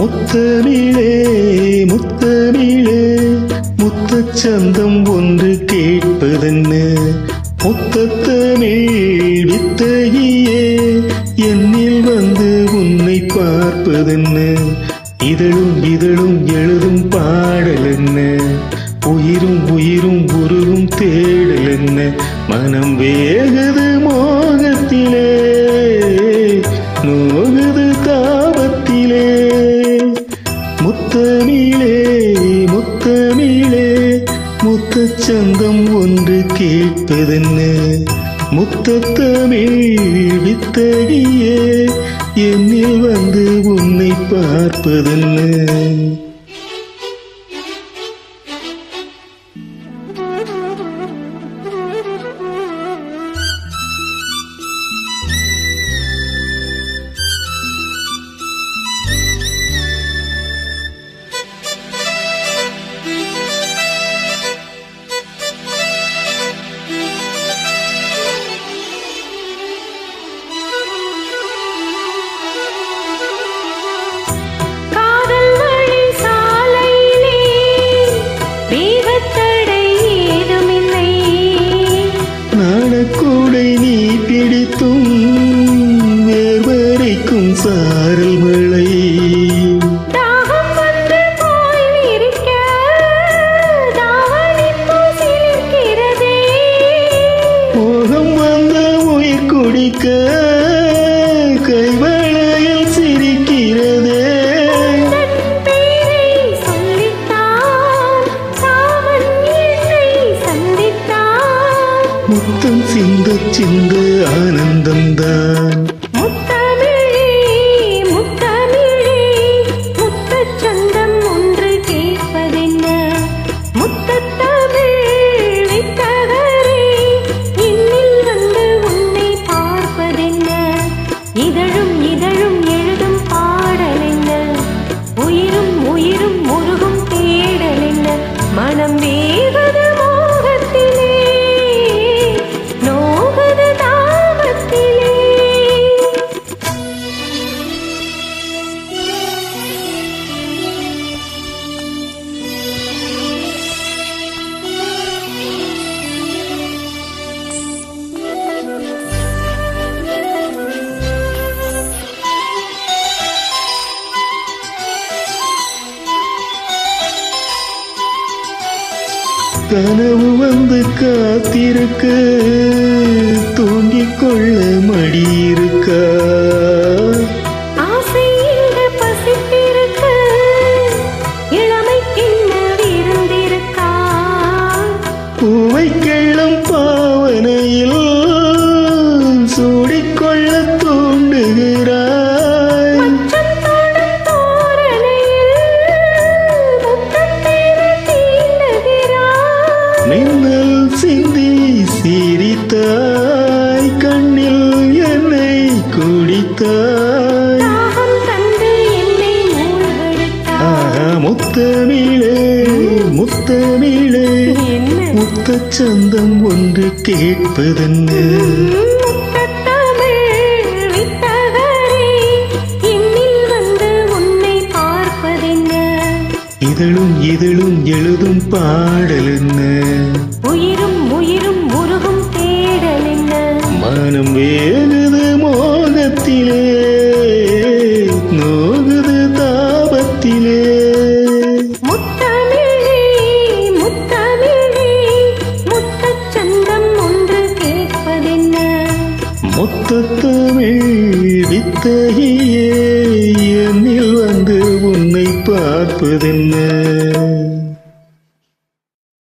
முத்தமிழே முத்தமிழே முத்தச்சந்தம் ஒன்று கேட்பதென்ன? முத்தத்தமிழ் வித்தகியே என்னில் வந்து உன்னை பார்ப்பதென்ன? இதழும் இதழும் எழுதும் பாடல் என்ன உயிரும் உயிரும் உருகும் தேடல் என்ன மனம் வேகுது மோகத்திலே. முத்தமிழே முத்தமிழே. முத்தச்சந்தம் ஒன்று கேட்பதென்ன? முத்தமிழ் வித்தகியே என்னில் வந்து உன்னை பார்ப்பதென்ன? வேர்வரைக்கும் சாரல் மழை. முத்தம் சிந்த சிந்து ஆனந்தம்தான். கனவு வந்து காத்திருக்க. தூங்கிக் கொள்ள மடி இருக்கா ஆசை இங்கு பசித்திருக்க. இளமைக்கென்ன விருந்திருக்கா? பூவை கிள்ளும் பாவனையில் சூடிக்கொள்ள மின்னல் சிந்தி சிரித்தாய் கண்ணில் என்னை குடித்தாய். முத்தமிழே முத்தமிழே முத்தச்சந்தம் ஒன்று கேட்பதென்ன? இதழும் இதழும் எழுதும் பாடல் என்ன? உயிரும் உயிரும் உருகும் தேடல் என்ன? மனம் வேகுது மோகத்திலே நோகுது தாபத்திலே. மொத்தத்தமிழ் வித்தகியே. பார்ப்பதென்ன